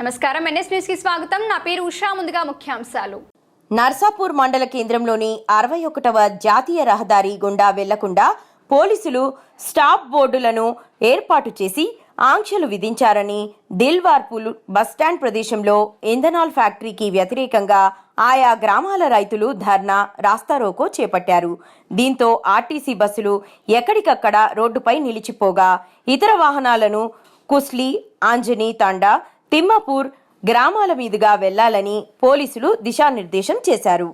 నమస్కారం. ఎన్ఎస్ న్యూస్కి స్వాగతం. నా పేరు ఉషా. ముందుగా ముఖ్యాంశాలు. నర్సాపూర్ మండల కేంద్రంలోని అరవై ఒకటవ జాతీయ రహదారి గుండా వెళ్ళకుండా పోలీసులు స్టాప్ బోర్డులను ఏర్పాటు చేసి ఆంక్షలు విధించారని దిల్వార్పూల్ బస్టాండ్ ప్రదేశంలో ఇంధనాల్ ఫ్యాక్టరీకి వ్యతిరేకంగా ఆయా గ్రామాల రైతులు ధర్నా రాస్తారోకో చేపట్టారు. దీంతో ఆర్టీసీ బస్సులు ఎక్కడికక్కడ రోడ్డుపై నిలిచిపోగా ఇతర వాహనాలను కుస్లీ ఆంజనీ తాండా తిమ్మాపూర్ గ్రామాల మీదుగా వెళ్ళాలని పోలీసులు దిశానిర్దేశం చేశారు.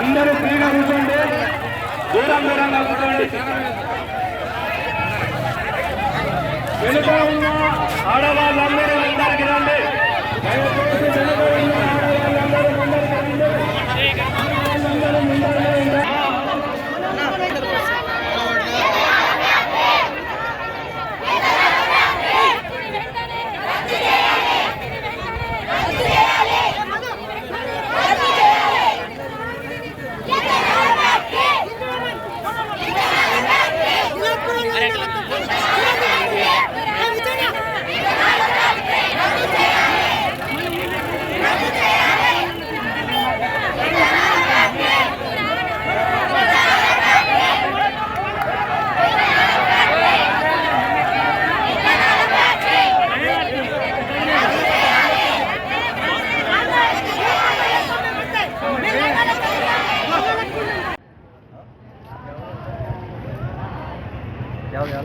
అందరూ ఫ్రీగా కూర్చోండి దూరం దూరంగా కూర్చోండి. వెనుక ఉన్న ఆడవాళ్ళందరూ ముందరికి రండి. Gel gel.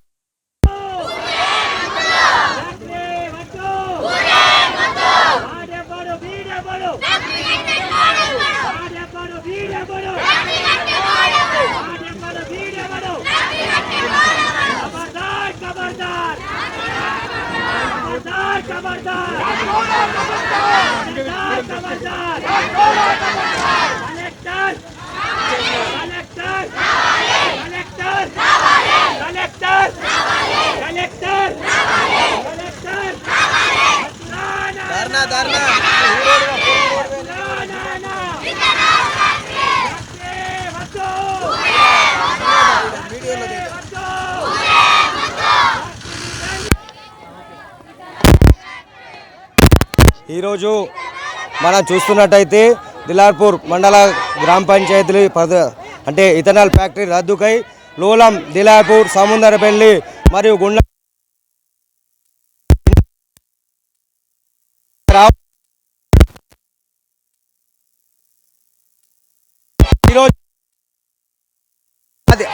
खबरदार खबरदार खबरदार collector collector collector collector collector collector dharna dharna video लगे ఈరోజు మనం చూస్తున్నట్టయితే దిలార్పూర్ మండల గ్రామ పంచాయతీ అంటే ఇథనాల్ ఫ్యాక్టరీ రద్దుకై లోలం దిలార్పూర్ సముందరపల్లి మరియు గుండ ఈరోజు అది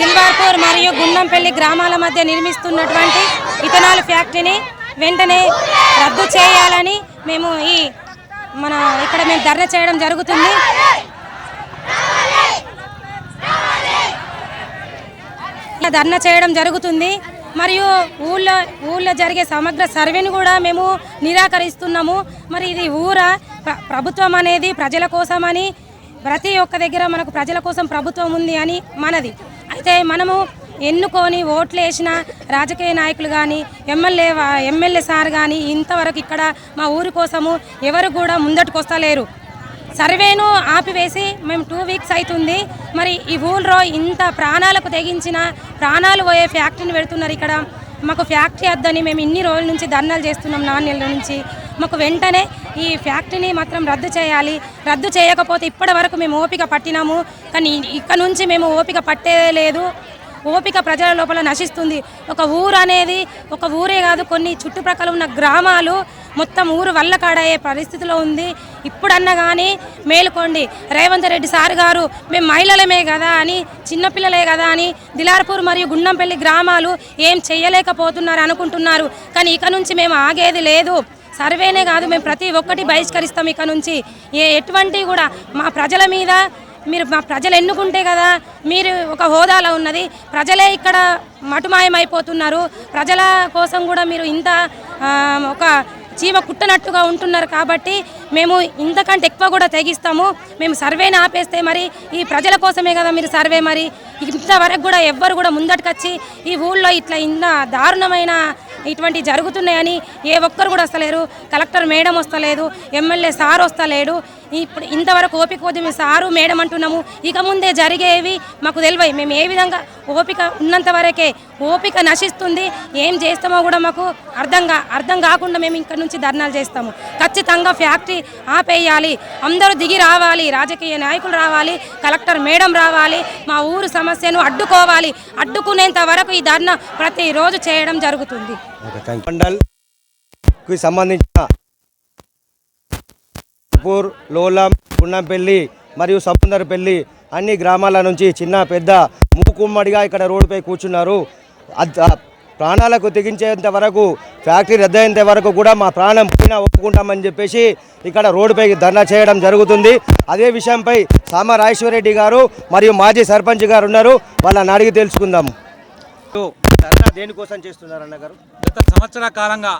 దిల్వార్పూర్ మరియు గుండంపల్లి గ్రామాల మధ్య నిర్మిస్తున్నటువంటి ఇథనాల్ ఫ్యాక్టరీని వెంటనే రద్దు చేయాలని మేము ఈ మన ఇక్కడ మేము ధర్నా చేయడం జరుగుతుంది. ఇలా ధర్నా చేయడం జరుగుతుంది. మరియు ఊళ్ళో ఊళ్ళో జరిగే సమగ్ర సర్వేని కూడా మేము నిరాకరిస్తున్నాము. మరి ఇది ఊర? ప్రభుత్వం అనేది ప్రజల కోసమని ప్రతి ఒక్క దగ్గర మనకు ప్రజల కోసం ప్రభుత్వం ఉంది అని మనది. అయితే మనము ఎన్నుకొని ఓట్లు వేసిన రాజకీయ నాయకులు కానీ ఎమ్మెల్యే ఎమ్మెల్యే సార్ కానీ ఇంతవరకు ఇక్కడ మా ఊరి కోసము ఎవరు కూడా ముందటికి వస్తలేరు సర్వేను ఆపివేసి మేము టూ వీక్స్ అవుతుంది మరి ఈ ఊళ్ళో ఇంత ప్రాణాలకు తెగించిన ప్రాణాలు పోయే ఫ్యాక్టరీని పెడుతున్నారు ఇక్కడ. మాకు ఫ్యాక్టరీ వద్దని మేము ఇన్ని రోజుల నుంచి ధర్నాలు చేస్తున్నాం నాణ్యల నుంచి. మాకు వెంటనే ఈ ఫ్యాక్టరీని మాత్రం రద్దు చేయాలి. రద్దు చేయకపోతే ఇప్పటి వరకు మేము ఓపిక పట్టినాము. కానీ ఇక్కడ నుంచి మేము ఓపిక పట్టేదే లేదు. ఓపిక ప్రజల లోపల నశిస్తుంది. ఒక ఊరు అనేది ఒక ఊరే కాదు కొన్ని చుట్టుప్రక్కల ఉన్న గ్రామాలు మొత్తం ఊరు వల్ల కాడయ్యే పరిస్థితిలో ఉంది. ఇప్పుడన్నా కానీ మేలుకోండి. రేవంత్ రెడ్డి సార్ గారు మేము మహిళలమే కదా అని చిన్నపిల్లలే కదా అని దిలార్పూర్ మరియు గుండంపల్లి గ్రామాలు ఏం చేయలేకపోతున్నారు అనుకుంటున్నారు. కానీ ఇక నుంచి మేము ఆగేది లేదు. సర్వేనే కాదు మేము ప్రతి ఒక్కటి బహిష్కరిస్తాం ఇక నుంచి. ఏ ఎటువంటి కూడా మా ప్రజల మీద మీరు మా ప్రజలు ఎన్నుకుంటే కదా మీరు ఒక హోదాలో ఉన్నది. ప్రజలే ఇక్కడ మటుమాయమైపోతున్నారు. ప్రజల కోసం కూడా మీరు ఇంత ఒక చీమ కుట్టనట్టుగా ఉంటున్నారు కాబట్టి మేము ఇంతకంటే ఎక్కువ కూడా తెగిస్తాము. మేము సర్వేని ఆపేస్తే మరి ఈ ప్రజల కోసమే కదా మీరు సర్వే మరి. ఇంతవరకు కూడా ఎవ్వరు కూడా ముందటికొచ్చి ఈ ఊళ్ళో ఇట్లా ఇంత దారుణమైన ఇటువంటి జరుగుతున్నాయని ఏ ఒక్కరు కూడా వస్తలేరు. కలెక్టర్ మేడం వస్తలేదు ఎమ్మెల్యే సార్ వస్తలేడు. ఇప్పుడు ఇంతవరకు ఓపిక పోతే మేము సారు మేడం అంటున్నాము. ఇక ముందే జరిగేవి మాకు తెలివై. మేము ఏ విధంగా ఓపిక ఉన్నంత వరకే ఓపిక నశిస్తుంది ఏం చేస్తామో కూడా మాకు అర్థంగా అర్థం కాకుండా మేము ఇక్కడ నుంచి ధర్నాలు చేస్తాము. ఖచ్చితంగా ఫ్యాక్టరీ ఆపేయాలి. అందరూ దిగి రావాలి. రాజకీయ నాయకులు రావాలి. కలెక్టర్ మేడం రావాలి. మా ఊరు సమస్యను అడ్డుకోవాలి. అడ్డుకునేంత వరకు ఈ ధర్నా ప్రతిరోజు చేయడం జరుగుతుంది. మండల్కి సంబంధించిన పూర్ లోలం గుండంపల్లి మరియు సముందరపల్లి అన్ని గ్రామాల నుంచి చిన్న పెద్ద మూకుమ్మడిగా ఇక్కడ రోడ్డుపై కూర్చున్నారు. ప్రాణాలకు తెగించేంత వరకు ఫ్యాక్టరీ రద్దయ్యేంత వరకు కూడా మా ప్రాణం పోయినా ఒప్పుకుంటామని చెప్పేసి ఇక్కడ రోడ్డుపై ధర్నా చేయడం జరుగుతుంది. అదే విషయంపై సామ రాజేశ్వరరెడ్డి గారు మరియు మాజీ సర్పంచ్ గారు ఉన్నారు. వాళ్ళని అడిగి తెలుసుకుందాం. ధర్నా దేనికోసం చేస్తున్నారు అన్న గారు గత సంవత్సర కాలంగా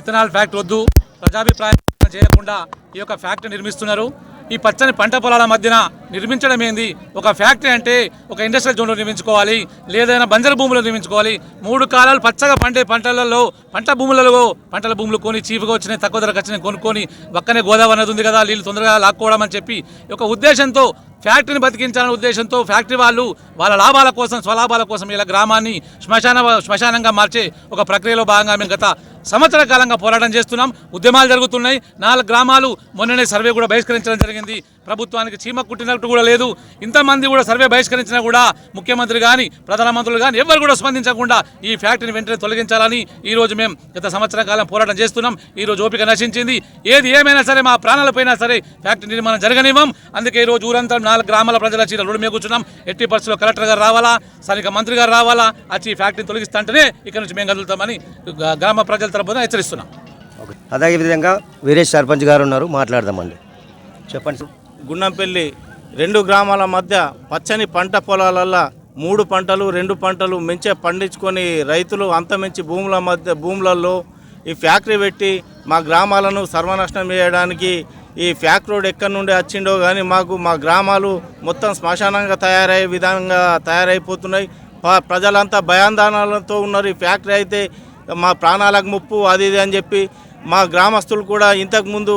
ఇథనాల్ ఫ్యాక్టరీ వద్దు ప్రజాభిప్రాయం చేయకుండా ఈ యొక్క ఫ్యాక్టరీ నిర్మిస్తున్నారు. ఈ పచ్చని పంట పొలాల మధ్యన నిర్మించడం ఏంది? ఒక ఫ్యాక్టరీ అంటే ఒక ఇండస్ట్రియల్ జోన్లో నిర్మించుకోవాలి లేదైనా బంజర భూములు నిర్మించుకోవాలి. మూడు కాలాలు పచ్చగా పండే పంటలలో పంట భూములలో పంటల భూములు కొని చీపుగా వచ్చినాయి తక్కువ ధరకు వచ్చినాయి కొనుక్కొని పక్కనే గోదావరి నది ఉంది కదా నీళ్ళు తొందరగా లాక్కోవడం అని చెప్పి ఒక ఉద్దేశంతో ఫ్యాక్టరీని బతికించాలనే ఉద్దేశంతో ఫ్యాక్టరీ వాళ్ళు వాళ్ళ లాభాల కోసం స్వలాభాల కోసం ఇలా గ్రామాన్ని శ్మశాన శ్మశానంగా మార్చే ఒక ప్రక్రియలో భాగంగా మేము గత సంవత్సర కాలంగా పోరాటం చేస్తున్నాం. ఉద్యమాలు జరుగుతున్నాయి. నాలుగు గ్రామాలు మొన్ననే సర్వే కూడా బహిష్కరించడం జరిగింది. ప్రభుత్వానికి చీమ కుట్టినట్టు కూడా లేదు. ఇంతమంది కూడా సర్వే బహిష్కరించినా కూడా ముఖ్యమంత్రి కానీ ప్రధానమంత్రులు కానీ ఎవరు కూడా స్పందించకుండా ఈ ఫ్యాక్టరీని వెంటనే తొలగించాలని ఈ రోజు మేము గత సంవత్సర కాలం పోరాటం చేస్తున్నాం. ఈ రోజు ఓపిక నశించింది. ఏది ఏమైనా సరే మా ప్రాణాలపైనా సరే ఫ్యాక్టరీ నిర్మాణం జరగనివ్వం. అందుకే ఈ రోజు ఊరంతా నాలుగు గ్రామాల ప్రజల చీర రోడ్డు మీద కూర్చున్నాం. ఎట్టి పరిస్థితుల్లో కలెక్టర్ గారు రావాలా? స్థానిక మంత్రి గారు రావాలా? వచ్చి ఈ తొలగిస్తా తొలగిస్తుంటేనే ఇక్కడ నుంచి మేము కదులుతామని గ్రామ ప్రజల తరపున హెచ్చరిస్తున్నాం. ఓకే. అదేవిధంగా వీరేష్ సర్పంచ్ గారు ఉన్నారు మాట్లాడదామండి. చెప్పండి గుండంపల్లి రెండు గ్రామాల మధ్య పచ్చని పంట పొలాలల్లో మూడు పంటలు రెండు పంటలు మంచిగా పండించుకొని రైతులు అంతమించి భూముల మధ్య భూములలో ఈ ఫ్యాక్టరీ పెట్టి మా గ్రామాలను సర్వనాశనం చేయడానికి ఈ ఫ్యాక్టరీ రోడ్ ఎక్కడి నుండి వచ్చిండో కానీ మాకు మా గ్రామాలు మొత్తం శ్మశానంగా తయారయ్యే విధంగా తయారైపోతున్నాయి. ప- ప్రజలంతా భయాందోళనలతో ఉన్నారు. ఈ ఫ్యాక్టరీ అయితే మా ప్రాణాలకు ముప్పు అది ఇది అని చెప్పి మా గ్రామస్తులు కూడా ఇంతకుముందు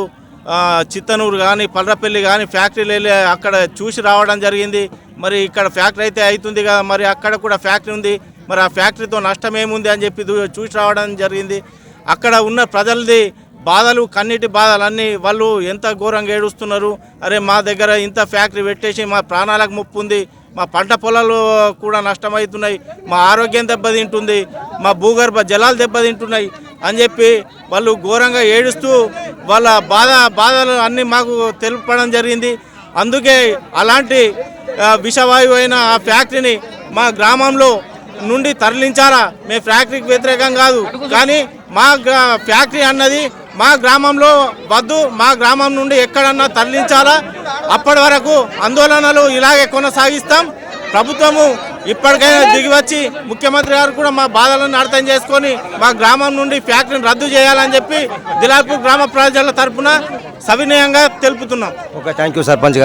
చిత్తనూరు కానీ పల్రపల్లి కానీ ఫ్యాక్టరీలు వెళ్ళి అక్కడ చూసి రావడం జరిగింది. మరి ఇక్కడ ఫ్యాక్టరీ అయితే అవుతుంది కదా మరి అక్కడ కూడా ఫ్యాక్టరీ ఉంది. మరి ఆ ఫ్యాక్టరీతో నష్టం ఏముంది అని చెప్పి చూసి రావడం జరిగింది. అక్కడ ఉన్న ప్రజలది బాధలు కన్నీటి బాధలు అన్నీ వాళ్ళు ఎంత ఘోరంగా ఏడుస్తున్నారు. అరే మా దగ్గర ఇంత ఫ్యాక్టరీ పెట్టేసి మా ప్రాణాలకు ముప్పు ఉంది. మా పంట పొలాలు కూడా నష్టమవుతున్నాయి మా ఆరోగ్యం దెబ్బతింటుంది మా భూగర్భ జలాలు దెబ్బతింటున్నాయి అని చెప్పి వాళ్ళు ఘోరంగా ఏడుస్తూ వాళ్ళ బాధ బాధలు అన్నీ మాకు తెలుపడం జరిగింది. అందుకే అలాంటి విషవాయువు అయిన ఆ ఫ్యాక్టరీని మా గ్రామంలో నుండి తరలించారా మేము ఫ్యాక్టరీకి వ్యతిరేకం కాదు. కానీ మా ఫ్యాక్టరీ అన్నది మా గ్రామంలో వద్దు మా గ్రామం నుండి ఎక్కడన్నా తరలించాలా? అప్పటి వరకు ఆందోళనలు ఇలాగే కొనసాగిస్తాం. ప్రభుత్వము ఇప్పటికైనా దిగివచ్చి ముఖ్యమంత్రి గారు కూడా మా బాధలను అర్థం చేసుకొని మా గ్రామం నుండి ఫ్యాక్టరీని రద్దు చేయాలని చెప్పి దిలాపూర్ గ్రామ ప్రజల తరపున సవినయంగా తెలుపుతున్నాం. ఓకే థ్యాంక్ యూ సర్పంచ్ గారు.